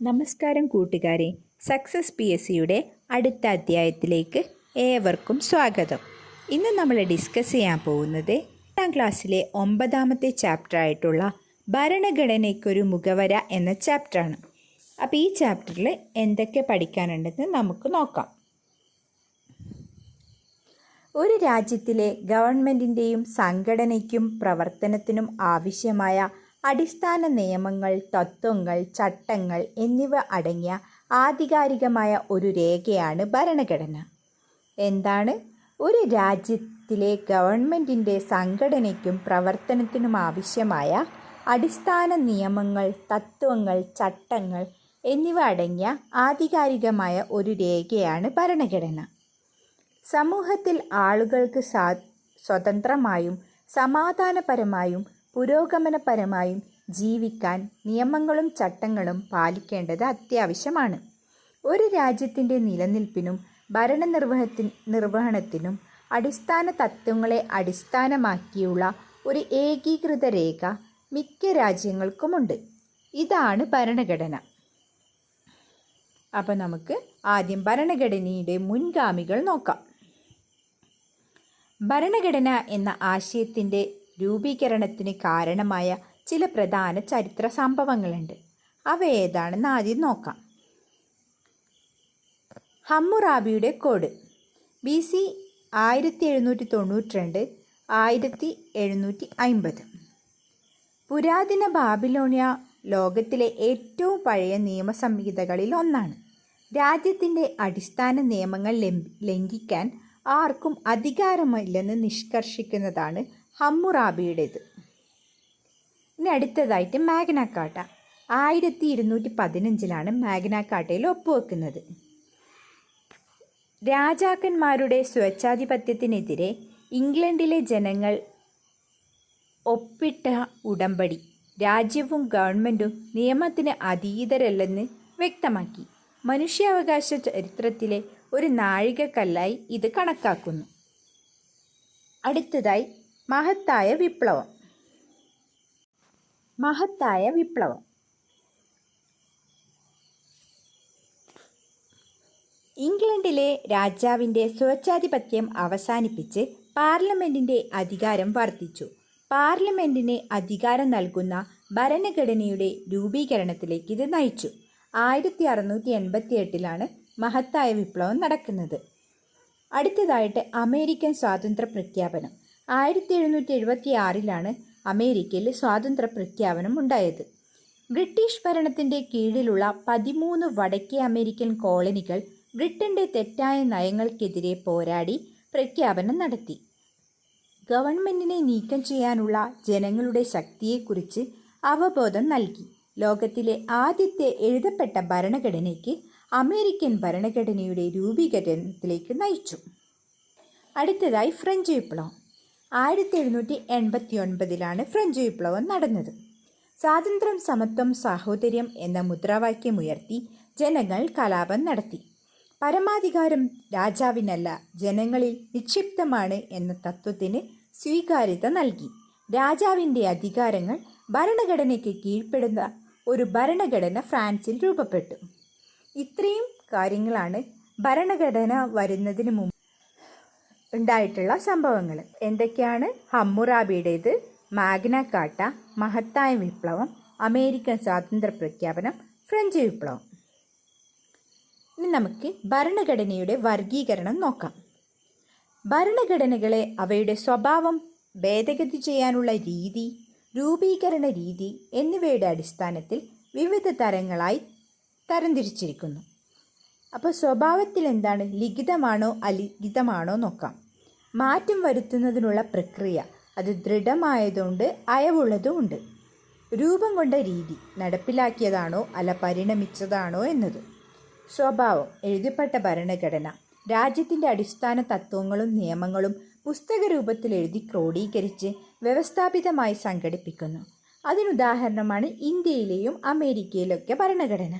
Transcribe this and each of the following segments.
നമസ്കാരം കൂട്ടുകാരെ. Success P S സിയുടെ അടുത്ത അധ്യായത്തിലേക്ക് ഏവർക്കും സ്വാഗതം. ഇന്ന് നമ്മൾ ഡിസ്കസ് ചെയ്യാൻ പോകുന്നത് എട്ടാം ക്ലാസ്സിലെ ഒമ്പതാമത്തെ ചാപ്റ്റർ ആയിട്ടുള്ള ഭരണഘടനയ്ക്കൊരു മുഖവര എന്ന ചാപ്റ്ററാണ് അപ്പോൾ ഈ ചാപ്റ്ററിൽ എന്തൊക്കെ പഠിക്കാനുണ്ടെന്ന് നമുക്ക് നോക്കാം. ഒരു രാജ്യത്തിലെ ഗവൺമെന്റിന്റെയും സംഘടനയ്ക്കും പ്രവർത്തനത്തിനും ആവശ്യമായ അടിസ്ഥാന നിയമങ്ങൾ തത്വങ്ങൾ ചട്ടങ്ങൾ എന്നിവ അടങ്ങിയ ആധികാരികമായ ഒരു രേഖയാണ് ഭരണഘടന. എന്താണ്? ഒരു രാജ്യത്തിലെ ഗവൺമെന്റിന്റെ സംഘടനയ്ക്കും പ്രവർത്തനത്തിനും ആവശ്യമായ അടിസ്ഥാന നിയമങ്ങൾ തത്വങ്ങൾ ചട്ടങ്ങൾ എന്നിവ അടങ്ങിയ ആധികാരികമായ ഒരു രേഖയാണ് ഭരണഘടന. സമൂഹത്തിൽ ആളുകൾക്ക് സ്വതന്ത്രമായും സമാധാനപരമായും പുരോഗമനപരമായും ജീവിക്കാൻ നിയമങ്ങളും ചട്ടങ്ങളും പാലിക്കേണ്ടത് അത്യാവശ്യമാണ്. ഒരു രാജ്യത്തിന്റെ നിലനിൽപ്പിനും ഭരണനിർവഹത്തി നിർവഹണത്തിനും അടിസ്ഥാന തത്വങ്ങളെ അടിസ്ഥാനമാക്കിയുള്ള ഒരു ഏകീകൃത രേഖ മിക്ക രാജ്യങ്ങൾക്കുമുണ്ട്. ഇതാണ് ഭരണഘടന. അപ്പോൾ നമുക്ക് ആദ്യം ഭരണഘടനയുടെ മുൻഗാമികൾ നോക്കാം. ഭരണഘടന എന്ന ആശയത്തിന്റെ രൂപീകരണത്തിന് കാരണമായ ചില പ്രധാന ചരിത്ര സംഭവങ്ങളുണ്ട്. അവ ഏതാണെന്ന് ആദ്യം നോക്കാം. ഹമ്മുറാബിയുടെ കോഡ്. ബി സി ആയിരത്തി എഴുന്നൂറ്റി തൊണ്ണൂറ്റി രണ്ട് ആയിരത്തി എഴുന്നൂറ്റി അൻപത് പുരാതന ബാബിലോണിയ ലോകത്തിലെ ഏറ്റവും പഴയ നിയമസംഹിതകളിൽ ഒന്നാണ്. രാജ്യത്തിന്റെ അടിസ്ഥാന നിയമങ്ങൾ ലംഘിക്കാൻ ആർക്കും അധികാരമില്ലെന്ന് നിഷ്കർഷിക്കുന്നതാണ് ഹമ്മുറാബിയുടേത്. ഇനി അടുത്തതായിട്ട് മാഗ്നാക്കാട്ട ആയിരത്തി ഇരുന്നൂറ്റി പതിനഞ്ചിലാണ് മാഗ്നാക്കാട്ടയിൽ ഒപ്പുവെക്കുന്നത്. രാജാക്കന്മാരുടെ സ്വേച്ഛാധിപത്യത്തിനെതിരെ ഇംഗ്ലണ്ടിലെ ജനങ്ങൾ ഒപ്പിട്ട ഉടമ്പടി രാജ്യവും ഗവൺമെന്റും നിയമത്തിന് അതീതരല്ലെന്ന് വ്യക്തമാക്കി. മനുഷ്യാവകാശ ചരിത്രത്തിലെ ഒരു നാഴികക്കല്ലായി ഇത് കണക്കാക്കുന്നു. അടുത്തതായി മഹത്തായ വിപ്ലവം. മഹത്തായ വിപ്ലവം. ഇംഗ്ലണ്ടിലെ രാജാവിന്റെ സ്വേച്ഛാധിപത്യം അവസാനിപ്പിച്ച് പാർലമെന്റിന്റെ അധികാരം വർദ്ധിച്ചു. പാർലമെന്റിന് അധികാരം നൽകുന്ന ഭരണഘടനയുടെ രൂപീകരണത്തിലേക്ക് ഇത് നയിച്ചു. ആയിരത്തി അറുന്നൂറ്റി എൺപത്തി എട്ടിലാണ് മഹത്തായ വിപ്ലവം നടക്കുന്നത്. അടുത്തതായിട്ട് അമേരിക്കൻ സ്വാതന്ത്ര്യ പ്രഖ്യാപനം ആയിരത്തി എഴുന്നൂറ്റി എഴുപത്തി ആറിലാണ് അമേരിക്കയിൽ സ്വാതന്ത്ര്യ പ്രഖ്യാപനം ഉണ്ടായത്. ബ്രിട്ടീഷ് ഭരണത്തിന്റെ കീഴിലുള്ള പതിമൂന്ന് വടക്കേ അമേരിക്കൻ കോളനികൾ ബ്രിട്ടന്റെ തെറ്റായ നയങ്ങൾക്കെതിരെ പോരാടി പ്രഖ്യാപനം നടത്തി. ഗവൺമെന്റിനെ നീക്കം ചെയ്യാനുള്ള ജനങ്ങളുടെ ശക്തിയെക്കുറിച്ച് അവബോധം നൽകി. ലോകത്തിലെ ആദ്യത്തെ എഴുതപ്പെട്ട ഭരണഘടനയ്ക്ക് അമേരിക്കൻ ഭരണഘടനയുടെ രൂപീകരണത്തിലേക്ക് നയിച്ചു. അടുത്തതായി ഫ്രഞ്ച് വിപ്ലവം. ആയിരത്തി എഴുന്നൂറ്റി എൺപത്തി ഒൻപതിലാണ് ഫ്രഞ്ച് വിപ്ലവം നടന്നത്. സ്വാതന്ത്ര്യം സമത്വം സാഹോദര്യം എന്ന മുദ്രാവാക്യമുയർത്തി ജനങ്ങൾ കലാപം നടത്തി. പരമാധികാരം രാജാവിനല്ല ജനങ്ങളിൽ നിക്ഷിപ്തമാണ് എന്ന തത്വത്തിന് സ്വീകാര്യത നൽകി. രാജാവിന്റെ അധികാരങ്ങൾ ഭരണഘടനയ്ക്ക് കീഴ്പ്പെടുന്ന ഒരു ഭരണഘടന ഫ്രാൻസിൽ രൂപപ്പെട്ടു. ഇത്രയും കാര്യങ്ങളാണ് ഭരണഘടന വരുന്നതിന് മുമ്പ് ഉണ്ടായിട്ടുള്ള സംഭവങ്ങൾ എന്തൊക്കെയാണ് ഹമ്മുറാബിയുടേത്? മാഗ്ന കാട്ട മഹത്തായ വിപ്ലവം അമേരിക്കൻ സ്വാതന്ത്ര്യ പ്രഖ്യാപനം ഫ്രഞ്ച് വിപ്ലവം. ഇനി നമുക്ക് ഭരണഘടനയുടെ വർഗീകരണം നോക്കാം. ഭരണഘടനകളെ അവയുടെ സ്വഭാവം ഭേദഗതി ചെയ്യാനുള്ള രീതി രൂപീകരണ രീതി എന്നിവയുടെ അടിസ്ഥാനത്തിൽ വിവിധ തരങ്ങളായി തരംതിരിച്ചിരിക്കുന്നു. അപ്പോൾ സ്വഭാവത്തിൽ എന്താണ് ലിഖിതമാണോ അലിഖിതമാണോ നോക്കാം. മാറ്റം വരുത്തുന്നതിനുള്ള പ്രക്രിയ. അത് ദൃഢമായതുകൊണ്ട് അയവുള്ളതുമുണ്ട്. രൂപം കൊണ്ട രീതി നടപ്പിലാക്കിയതാണോ അല്ല പരിണമിച്ചതാണോ എന്നത്. സ്വഭാവം എഴുതിപ്പെട്ട ഭരണഘടന. രാജ്യത്തിന്റെ അടിസ്ഥാന തത്വങ്ങളും നിയമങ്ങളും പുസ്തക രൂപത്തിൽ എഴുതി ക്രോഡീകരിച്ച് വ്യവസ്ഥാപിതമായി സംഘടിപ്പിക്കുന്നു. അതിനുദാഹരണമാണ് ഇന്ത്യയിലെയും അമേരിക്കയിലൊക്കെ ഭരണഘടന.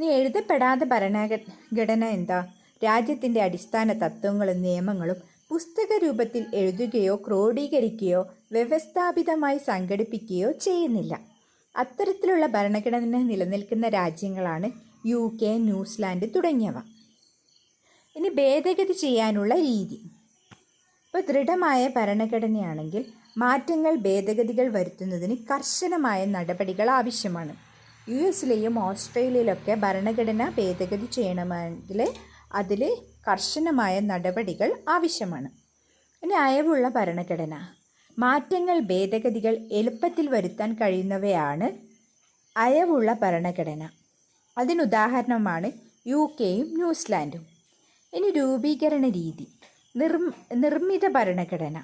ഇനി എഴുതപ്പെടാത്ത ഭരണഘടന എന്താ? രാജ്യത്തിന്റെ അടിസ്ഥാന തത്വങ്ങളും നിയമങ്ങളും പുസ്തക രൂപത്തിൽ എഴുതുകയോ ക്രോഡീകരിക്കുകയോ വ്യവസ്ഥാപിതമായി സംഘടിപ്പിക്കുകയോ ചെയ്യുന്നില്ല. അത്തരത്തിലുള്ള ഭരണഘടന നിലനിൽക്കുന്ന രാജ്യങ്ങളാണ് യു കെ ന്യൂസിലാൻഡ് തുടങ്ങിയവ. ഇനി ഭേദഗതി ചെയ്യാനുള്ള രീതി. ഇപ്പോൾ ദൃഢമായ ഭരണഘടനയാണെങ്കിൽ മാറ്റങ്ങൾ ഭേദഗതികൾ വരുത്തുന്നതിന് കർശനമായ നടപടികൾ ആവശ്യമാണ്. യു എസിലെയും ഓസ്ട്രേലിയയിലൊക്കെ ഭരണഘടന ഭേദഗതി ചെയ്യണമെങ്കിൽ അതിൽ കർശനമായ നടപടികൾ ആവശ്യമാണ്. ഇനി അയവുള്ള ഭരണഘടന. മാറ്റങ്ങൾ ഭേദഗതികൾ എളുപ്പത്തിൽ വരുത്താൻ കഴിയുന്നവയാണ് അയവുള്ള ഭരണഘടന. അതിനുദാഹരണമാണ് യു കെയും ന്യൂസിലാൻഡും. ഇനി രൂപീകരണ രീതി. നിർ നിർമ്മിത ഭരണഘടന.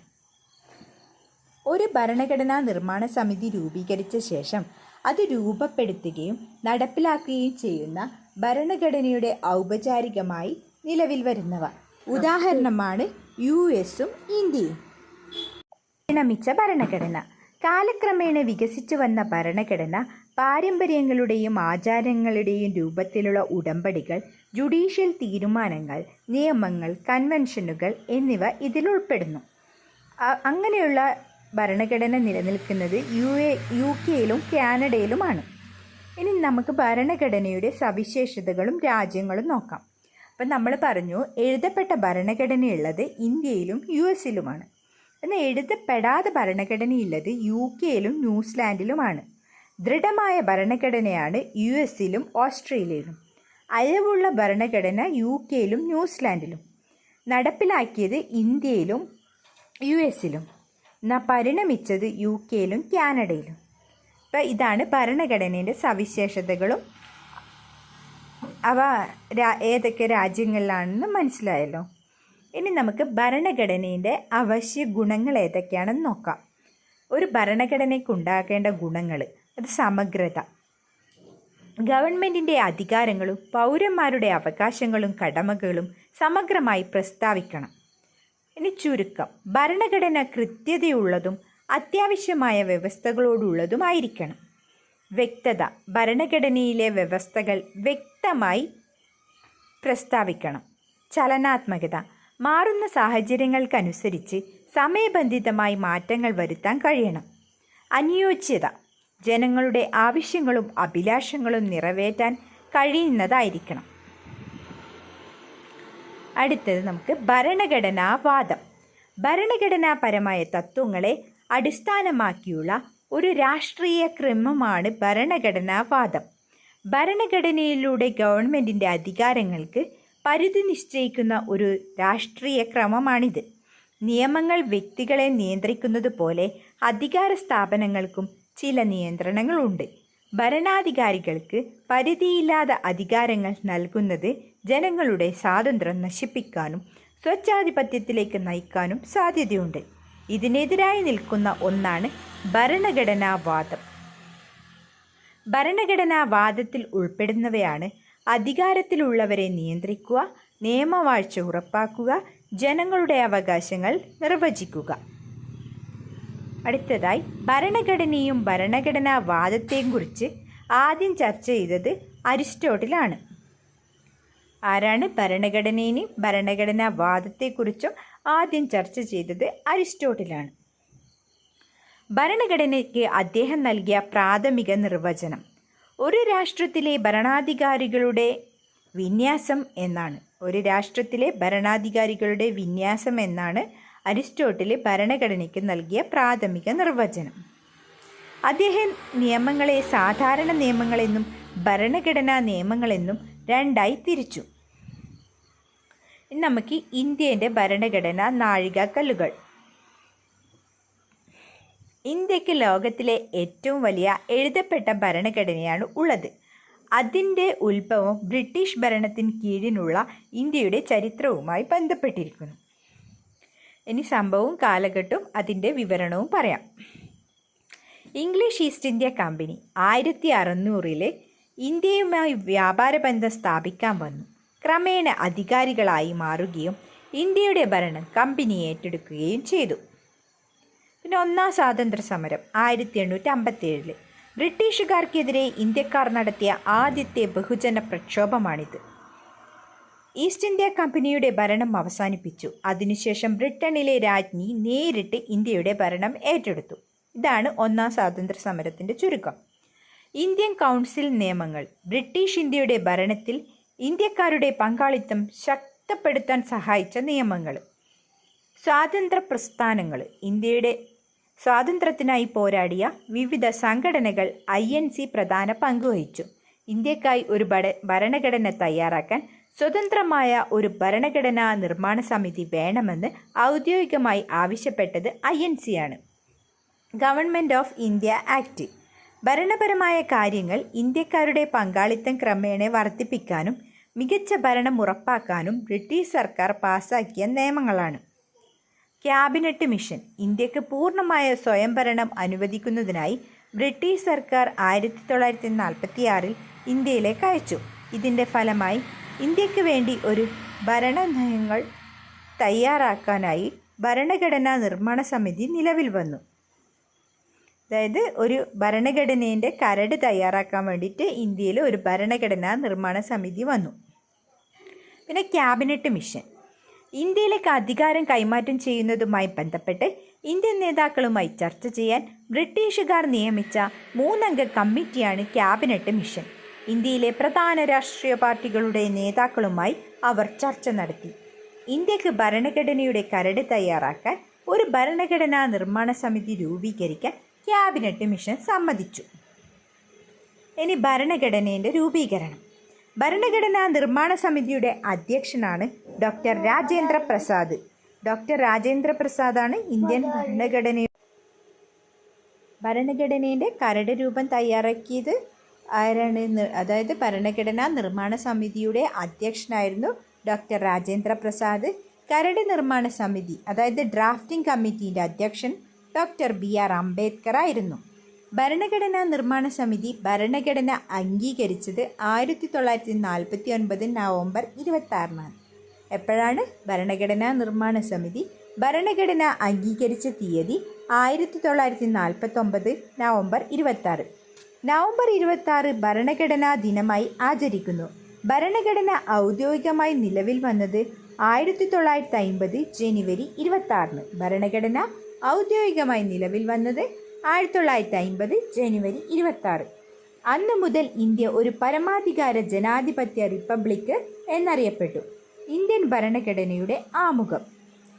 ഒരു ഭരണഘടനാ നിർമ്മാണ സമിതി രൂപീകരിച്ച ശേഷം അത് രൂപപ്പെടുത്തുകയും നടപ്പിലാക്കുകയും ചെയ്യുന്ന ഭരണഘടനയുടെ ഔപചാരികമായി നിലവിൽ വരുന്നവ. ഉദാഹരണമാണ് യു എസും ഇന്ത്യയും. പരിണമിച്ച ഭരണഘടന. കാലക്രമേണ വികസിച്ചു വന്ന ഭരണഘടന പാരമ്പര്യങ്ങളുടെയും ആചാരങ്ങളുടെയും രൂപത്തിലുള്ള ഉടമ്പടികൾ ജുഡീഷ്യൽ തീരുമാനങ്ങൾ നിയമങ്ങൾ കൺവെൻഷനുകൾ എന്നിവ ഇതിൽ ഉൾപ്പെടുന്നു. അങ്ങനെയുള്ള ഭരണഘടന നിലനിൽക്കുന്നത് യു എ യു കെയിലും കാനഡയിലുമാണ്. ഇനി നമുക്ക് ഭരണഘടനയുടെ സവിശേഷതകളും രാജ്യങ്ങളും നോക്കാം. അപ്പം നമ്മൾ പറഞ്ഞു എഴുതപ്പെട്ട ഭരണഘടനയുള്ളത് ഇന്ത്യയിലും യു എസിലുമാണ്. എന്നാൽ എഴുതപ്പെടാതെ ഭരണഘടനയുള്ളത് യു കെയിലും ന്യൂസിലാൻഡിലുമാണ്. ദൃഢമായ ഭരണഘടനയാണ് യു എസിലും ഓസ്ട്രേലിയയിലും. അയവുള്ള ഭരണഘടന യു കെയിലും ന്യൂസിലാൻഡിലും. നടപ്പിലാക്കിയത് ഇന്ത്യയിലും യു എസിലും. പരിണമിച്ചത് യു കെയിലും കാനഡയിലും. അപ്പോൾ ഇതാണ് ഭരണഘടനയുടെ സവിശേഷതകളും. അവ ഏതൊക്കെ രാജ്യങ്ങളിലാണെന്ന് മനസ്സിലായല്ലോ. ഇനി നമുക്ക് ഭരണഘടനയുടെ അവശ്യ ഗുണങ്ങൾ ഏതൊക്കെയാണെന്ന് നോക്കാം. ഒരു ഭരണഘടനയ്ക്ക് ഉണ്ടാകേണ്ട ഗുണങ്ങൾ അത് സമഗ്രത. ഗവൺമെന്റിന്റെ അധികാരങ്ങളും പൗരന്മാരുടെ അവകാശങ്ങളും കടമകളും സമഗ്രമായി പ്രസ്താവിക്കണം. ഇനി ചുരുക്കം. ഭരണഘടന കൃത്യതയുള്ളതും അത്യാവശ്യമായ വ്യവസ്ഥകളോടുള്ളതുമായിരിക്കണം. വ്യക്തത. ഭരണഘടനയിലെ വ്യവസ്ഥകൾ വ്യക്തമായി പ്രസ്താവിക്കണം. ചലനാത്മകത. മാറുന്ന സാഹചര്യങ്ങൾക്കനുസരിച്ച് സമയബന്ധിതമായി മാറ്റങ്ങൾ വരുത്താൻ കഴിയണം. അനുയോജ്യത. ജനങ്ങളുടെ ആവശ്യങ്ങളും അഭിലാഷങ്ങളും നിറവേറ്റാൻ കഴിയുന്നതായിരിക്കണം. അടുത്തത് നമുക്ക് ഭരണഘടനാവാദം. ഭരണഘടനാപരമായ തത്വങ്ങളെ അടിസ്ഥാനമാക്കിയുള്ള ഒരു രാഷ്ട്രീയ ക്രമമാണ് ഭരണഘടനാവാദം. ഭരണഘടനയിലൂടെ ഗവൺമെന്റിന്റെ അധികാരങ്ങൾക്ക് പരിധി നിശ്ചയിക്കുന്ന ഒരു രാഷ്ട്രീയ ക്രമമാണിത്. നിയമങ്ങൾ വ്യക്തികളെ നിയന്ത്രിക്കുന്നത് പോലെ അധികാര സ്ഥാപനങ്ങൾക്കും ചില നിയന്ത്രണങ്ങളുണ്ട്. ഭരണാധികാരികൾക്ക് പരിധിയില്ലാത്ത അധികാരങ്ങൾ നൽകുന്നത് ജനങ്ങളുടെ സ്വാതന്ത്ര്യം നശിപ്പിക്കാനും സ്വച്ഛാധിപത്യത്തിലേക്ക് നയിക്കാനും സാധ്യതയുണ്ട്. ഇതിനെതിരായി നിൽക്കുന്ന ഒന്നാണ് ഭരണഘടനാവാദം. ഭരണഘടനാവാദത്തിൽ ഉൾപ്പെടുന്നവയാണ് അധികാരത്തിലുള്ളവരെ നിയന്ത്രിക്കുക നിയമവാഴ്ച ഉറപ്പാക്കുക ജനങ്ങളുടെ അവകാശങ്ങൾ നിർവചിക്കുക. അടുത്തതായി ഭരണഘടനയും ഭരണഘടനാ വാദത്തെയും കുറിച്ച് ആദ്യം ചർച്ച ചെയ്തത് അരിസ്റ്റോട്ടിലാണ്. ആരാണ് ഭരണഘടനയെയും ഭരണഘടനാവാദത്തെക്കുറിച്ചും ആദ്യം ചർച്ച ചെയ്തത് അരിസ്റ്റോട്ടിലാണ്. ഭരണഘടനയ്ക്ക് അദ്ദേഹം നൽകിയ പ്രാഥമിക നിർവചനം ഒരു രാഷ്ട്രത്തിലെ ഭരണാധികാരികളുടെ വിന്യാസം എന്നാണ്. ഒരു രാഷ്ട്രത്തിലെ ഭരണാധികാരികളുടെ വിന്യാസം എന്നാണ് അരിസ്റ്റോട്ടിൽ ഭരണഘടനയ്ക്ക് നൽകിയ പ്രാഥമിക നിർവചനം. അദ്ദേഹം നിയമങ്ങളെ സാധാരണ നിയമങ്ങളെന്നും ഭരണഘടനാ നിയമങ്ങളെന്നും രണ്ടായി തിരിച്ചു. നമുക്ക് ഇന്ത്യന്റെ ഭരണഘടന നാഴികക്കല്ലുകൾ. ഇന്ത്യയ്ക്ക് ലോകത്തിലെ ഏറ്റവും വലിയ എഴുതപ്പെട്ട ഭരണഘടനയാണ് ഉള്ളത്. അതിന്റെ ഉത്ഭവം ബ്രിട്ടീഷ് ഭരണത്തിന് കീഴിലുള്ള ഇന്ത്യയുടെ ചരിത്രവുമായി ബന്ധപ്പെട്ടിരിക്കുന്നു. ഇനി സംഭവവും കാലഘട്ടവും അതിന്റെ വിവരണവും പറയാം. ഇംഗ്ലീഷ് ഈസ്റ്റ് ഇന്ത്യ കമ്പനി ആയിരത്തി അറുന്നൂറിലെ ഇന്ത്യയുമായി വ്യാപാര ബന്ധം സ്ഥാപിക്കാൻ വന്നു. ക്രമേണ അധികാരികളായി മാറുകയും ഇന്ത്യയുടെ ഭരണം കമ്പനി ഏറ്റെടുക്കുകയും ചെയ്തു. പിന്നെ ഒന്നാം സ്വാതന്ത്ര്യ സമരം ആയിരത്തി എണ്ണൂറ്റി അമ്പത്തി ഏഴിൽ ബ്രിട്ടീഷുകാർക്കെതിരെ ഇന്ത്യക്കാർ നടത്തിയ ആദ്യത്തെ ബഹുജന പ്രക്ഷോഭമാണിത്. ഈസ്റ്റ് ഇന്ത്യ കമ്പനിയുടെ ഭരണം അവസാനിപ്പിച്ചു. അതിനുശേഷം ബ്രിട്ടനിലെ രാജ്ഞി നേരിട്ട് ഇന്ത്യയുടെ ഭരണം ഏറ്റെടുത്തു. ഇതാണ് ഒന്നാം സ്വാതന്ത്ര്യ സമരത്തിന്റെ ചുരുക്കം. ഇന്ത്യൻ കൗൺസിൽ നിയമങ്ങൾ. ബ്രിട്ടീഷ് ഇന്ത്യയുടെ ഭരണത്തിൽ ഇന്ത്യക്കാരുടെ പങ്കാളിത്തം ശക്തപ്പെടുത്താൻ സഹായിച്ച നിയമങ്ങൾ. സ്വാതന്ത്ര്യ പ്രസ്ഥാനങ്ങൾ. ഇന്ത്യയുടെ സ്വാതന്ത്ര്യത്തിനായി പോരാടിയ വിവിധ സംഘടനകൾ ഐ എൻ സി പ്രധാന പങ്കുവഹിച്ചു ഇന്ത്യക്കായി ഒരു ഭരണഘടന തയ്യാറാക്കാൻ സ്വതന്ത്രമായ ഒരു ഭരണഘടനാ നിർമ്മാണ സമിതി വേണമെന്ന് ഔദ്യോഗികമായി ആവശ്യപ്പെട്ടത് ഐ എൻ സി ആണ്. ഗവൺമെന്റ് ഓഫ് ഇന്ത്യ ആക്ട് ഭരണപരമായ കാര്യങ്ങൾ ഇന്ത്യക്കാരുടെ പങ്കാളിത്തം ക്രമേണ വർദ്ധിപ്പിക്കാനും മികച്ച ഭരണം ഉറപ്പാക്കാനും ബ്രിട്ടീഷ് സർക്കാർ പാസാക്കിയ നിയമങ്ങളാണ്. Cabinet mission. ഇന്ത്യയ്ക്ക് പൂർണമായ സ്വയംഭരണം അനുവദിക്കുന്നതിനായി ബ്രിട്ടീഷ് സർക്കാർ ആയിരത്തി തൊള്ളായിരത്തി നാൽപ്പത്തി ആറിൽ ഇന്ത്യയിലേക്ക് അയച്ചു. ഇതിന്റെ ഫലമായി ഇന്ത്യയ്ക്ക് വേണ്ടി ഒരു ഭരണ നയങ്ങൾ തയ്യാറാക്കാനായി ഭരണഘടനാ നിർമ്മാണ സമിതി നിലവിൽ വന്നു. അതായത് ഒരു ഭരണഘടനേന്റെ കരട് തയ്യാറാക്കാൻ വേണ്ടിയിട്ട് ഇന്ത്യയിൽ ഒരു ഭരണഘടനാ നിർമ്മാണ സമിതി വന്നു. പിന്നെ ക്യാബിനറ്റ് മിഷൻ. ഇന്ത്യയിലേക്ക് അധികാരം കൈമാറ്റം ചെയ്യുന്നതുമായി ബന്ധപ്പെട്ട് ഇന്ത്യൻ നേതാക്കളുമായി ചർച്ച ചെയ്യാൻ ബ്രിട്ടീഷുകാർ നിയമിച്ച മൂന്നംഗ കമ്മിറ്റിയാണ് ക്യാബിനറ്റ് മിഷൻ. ഇന്ത്യയിലെ പ്രധാന രാഷ്ട്രീയ പാർട്ടികളുടെ നേതാക്കളുമായി അവർ ചർച്ച നടത്തി. ഇന്ത്യയ്ക്ക് ഭരണഘടനയുടെ കരട് തയ്യാറാക്കാൻ ഒരു ഭരണഘടനാ നിർമ്മാണ സമിതി രൂപീകരിക്കാൻ ക്യാബിനറ്റ് മിഷൻ സമ്മതിച്ചു. ഇനി ഭരണഘടനയുടെ രൂപീകരണം. ഭരണഘടനാ നിർമ്മാണ സമിതിയുടെ അധ്യക്ഷനാണ് ഡോക്ടർ രാജേന്ദ്ര പ്രസാദ്. ഡോക്ടർ രാജേന്ദ്ര പ്രസാദാണ് ഇന്ത്യൻ ഭരണഘടന ഭരണഘടനയുടെ കരട് രൂപം തയ്യാറാക്കിയത്. ആരാണ് അതായത് ഭരണഘടനാ നിർമ്മാണ സമിതിയുടെ അധ്യക്ഷനായിരുന്നു ഡോക്ടർ രാജേന്ദ്ര പ്രസാദ്. കരട് നിർമ്മാണ സമിതി അതായത് ഡ്രാഫ്റ്റിംഗ് കമ്മിറ്റീന്റെ അധ്യക്ഷൻ ഡോക്ടർ ബി ആർ അംബേദ്കർ ആയിരുന്നു. ഭരണഘടനാ നിർമ്മാണ സമിതി ഭരണഘടന അംഗീകരിച്ചത് ആയിരത്തി തൊള്ളായിരത്തി നാൽപ്പത്തി ഒൻപത് നവംബർ ഇരുപത്തി എപ്പോഴാണ് ഭരണഘടനാ നിർമ്മാണ സമിതി ഭരണഘടന അംഗീകരിച്ച തീയതി ആയിരത്തി തൊള്ളായിരത്തി നാൽപ്പത്തൊമ്പത് നവംബർ ഇരുപത്തി നവംബർ ഇരുപത്തി ഭരണഘടനാ ദിനമായി ആചരിക്കുന്നു. ഭരണഘടന ഔദ്യോഗികമായി നിലവിൽ വന്നത് ആയിരത്തി തൊള്ളായിരത്തി അമ്പത് ജനുവരി ഇരുപത്തി ഭരണഘടന ഔദ്യോഗികമായി നിലവിൽ വന്നത് ആയിരത്തി തൊള്ളായിരത്തി അമ്പത് ജനുവരി ഇരുപത്തി അന്ന് മുതൽ ഇന്ത്യ ഒരു പരമാധികാര ജനാധിപത്യ റിപ്പബ്ലിക്ക് എന്നറിയപ്പെട്ടു. ഇന്ത്യൻ ഭരണഘടനയുടെ ആമുഖം.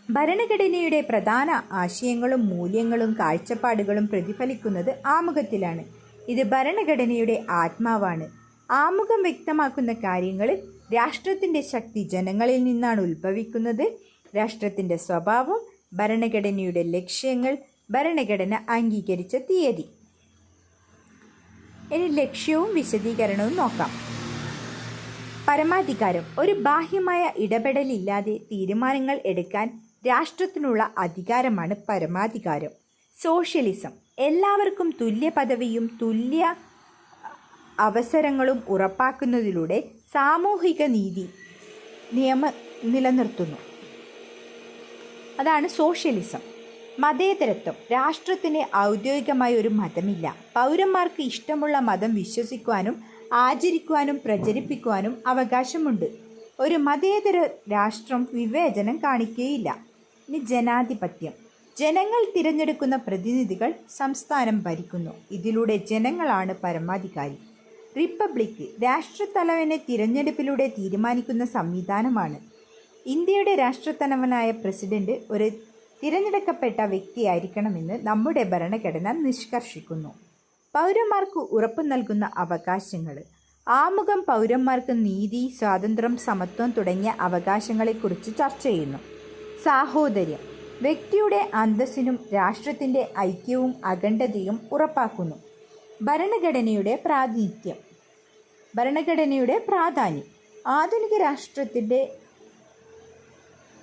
ഭരണഘടനയുടെ പ്രധാന ആശയങ്ങളും മൂല്യങ്ങളും കാഴ്ചപ്പാടുകളും പ്രതിഫലിക്കുന്നത് ആമുഖത്തിലാണ്. ഇത് ഭരണഘടനയുടെ ആത്മാവാണ്. ആമുഖം വ്യക്തമാക്കുന്ന കാര്യങ്ങൾ രാഷ്ട്രത്തിന്റെ ശക്തി ജനങ്ങളിൽ നിന്നാണ് ഉത്ഭവിക്കുന്നത്. രാഷ്ട്രത്തിന്റെ സ്വഭാവം ഭരണഘടനയുടെ ലക്ഷ്യങ്ങൾ ഭരണഘടന അംഗീകരിച്ച തീയതി. ഇനി ലക്ഷ്യവും വിശദീകരണവും നോക്കാം. പരമാധികാരം ഒരു ബാഹ്യമായ ഇടപെടലില്ലാതെ തീരുമാനങ്ങൾ എടുക്കാൻ രാഷ്ട്രത്തിനുള്ള അധികാരമാണ് പരമാധികാരം. സോഷ്യലിസം എല്ലാവർക്കും തുല്യ പദവിയും തുല്യ അവസരങ്ങളും ഉറപ്പാക്കുന്നതിലൂടെ സാമൂഹിക നീതി നിയമ നിലനിർത്തുന്നു. അതാണ് സോഷ്യലിസം. മതേതരത്വം. രാഷ്ട്രത്തിന് ഔദ്യോഗികമായ ഒരു മതമില്ല. പൗരന്മാർക്ക് ഇഷ്ടമുള്ള മതം വിശ്വസിക്കുവാനും ആചരിക്കുവാനും പ്രചരിപ്പിക്കുവാനും അവകാശമുണ്ട്. ഒരു മതേതര രാഷ്ട്രം വിവേചനം കാണിക്കുകയില്ല ഇനി ജനാധിപത്യം. ജനങ്ങൾ തിരഞ്ഞെടുക്കുന്ന പ്രതിനിധികൾ സംസ്ഥാനം ഭരിക്കുന്നു. ഇതിലൂടെ ജനങ്ങളാണ് പരമാധികാരി. റിപ്പബ്ലിക്ക് രാഷ്ട്രത്തലവനെ തിരഞ്ഞെടുപ്പിലൂടെ തീരുമാനിക്കുന്ന സംവിധാനമാണ്. ഇന്ത്യയുടെ രാഷ്ട്രത്തലവനായ പ്രസിഡന്റ് ഒരു തിരഞ്ഞെടുക്കപ്പെട്ട വ്യക്തിയായിരിക്കണമെന്ന് നമ്മുടെ ഭരണഘടന നിഷ്കർഷിക്കുന്നു. പൗരന്മാർക്ക് ഉറപ്പു നൽകുന്ന അവകാശങ്ങൾ ആമുഖം പൗരന്മാർക്ക് നീതി സ്വാതന്ത്ര്യം സമത്വം തുടങ്ങിയ അവകാശങ്ങളെക്കുറിച്ച് ചർച്ച ചെയ്യുന്നു. സാഹോദര്യം വ്യക്തിയുടെ അന്തസ്സിനും രാഷ്ട്രത്തിന്റെ ഐക്യവും അഖണ്ഡതയും ഉറപ്പാക്കുന്നു. ഭരണഘടനയുടെ പ്രാതിനിധ്യം. ഭരണഘടനയുടെ പ്രാധാന്യം. ആധുനിക രാഷ്ട്രത്തിന്റെ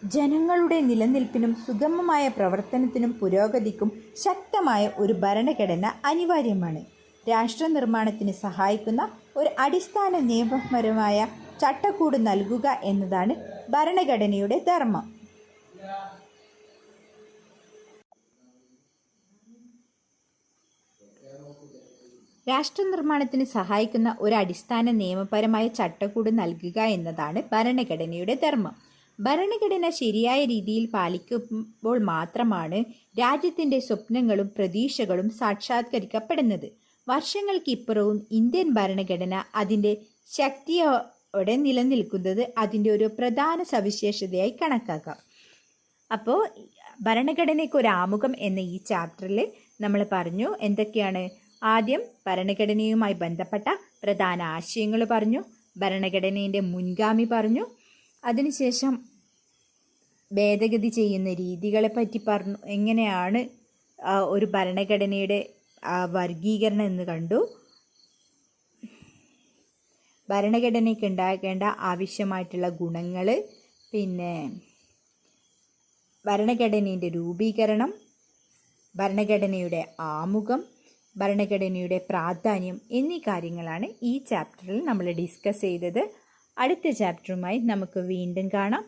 ജനങ്ങളുടെ നിലനിൽപ്പിനും സുഗമമായ പ്രവർത്തനത്തിനും പുരോഗതിക്കും ശക്തമായ ഒരു ഭരണഘടന അനിവാര്യമാണ്. രാഷ്ട്ര നിർമ്മാണത്തിന് സഹായിക്കുന്ന ഒരു അടിസ്ഥാന നിയമപരമായ ചട്ടക്കൂട് നൽകുക എന്നതാണ് ഭരണഘടനയുടെ ധർമ്മം. രാഷ്ട്ര നിർമ്മാണത്തിന് സഹായിക്കുന്ന ഒരു അടിസ്ഥാന നിയമപരമായ ചട്ടക്കൂട് നൽകുക എന്നതാണ് ഭരണഘടനയുടെ ധർമ്മം. ഭരണഘടന ശരിയായ രീതിയിൽ പാലിക്കുമ്പോൾ മാത്രമാണ് രാജ്യത്തിന്റെ സ്വപ്നങ്ങളും പ്രതീക്ഷകളും സാക്ഷാത്കരിക്കപ്പെടുന്നത്. വർഷങ്ങൾക്കിപ്പുറവും ഇന്ത്യൻ ഭരണഘടന അതിന്റെ ശക്തിയോടെ നിലനിൽക്കുന്നത് അതിന്റെ ഒരു പ്രധാന സവിശേഷതയായി കണക്കാക്കാം. അപ്പോൾ ഭരണഘടനയ്ക്ക് ഒരു ആമുഖം എന്ന ഈ ചാപ്റ്ററിൽ നമ്മൾ പറഞ്ഞു എന്തൊക്കെയാണ് ആദ്യം ഭരണഘടനയുമായി ബന്ധപ്പെട്ട പ്രധാന ആശയങ്ങൾ പറഞ്ഞു. ഭരണഘടനയുടെ മുൻഗാമി പറഞ്ഞു. അതിനുശേഷം ഭേദഗതി ചെയ്യുന്ന രീതികളെ പറ്റി പറഞ്ഞു. എങ്ങനെയാണ് ഒരു ഭരണഘടനയുടെ വർഗീകരണം എന്ന് കണ്ടു. ഭരണഘടനയ്ക്ക് ഉണ്ടാകേണ്ട ആവശ്യമായിട്ടുള്ള ഗുണങ്ങൾ പിന്നെ ഭരണഘടനയുടെ രൂപീകരണം ഭരണഘടനയുടെ ആമുഖം ഭരണഘടനയുടെ പ്രാധാന്യം എന്നീ കാര്യങ്ങളാണ് ഈ ചാപ്റ്ററിൽ നമ്മൾ ഡിസ്കസ് ചെയ്തത്. അടുത്ത ചാപ്റ്ററുമായി നമുക്ക് വീണ്ടും കാണാം.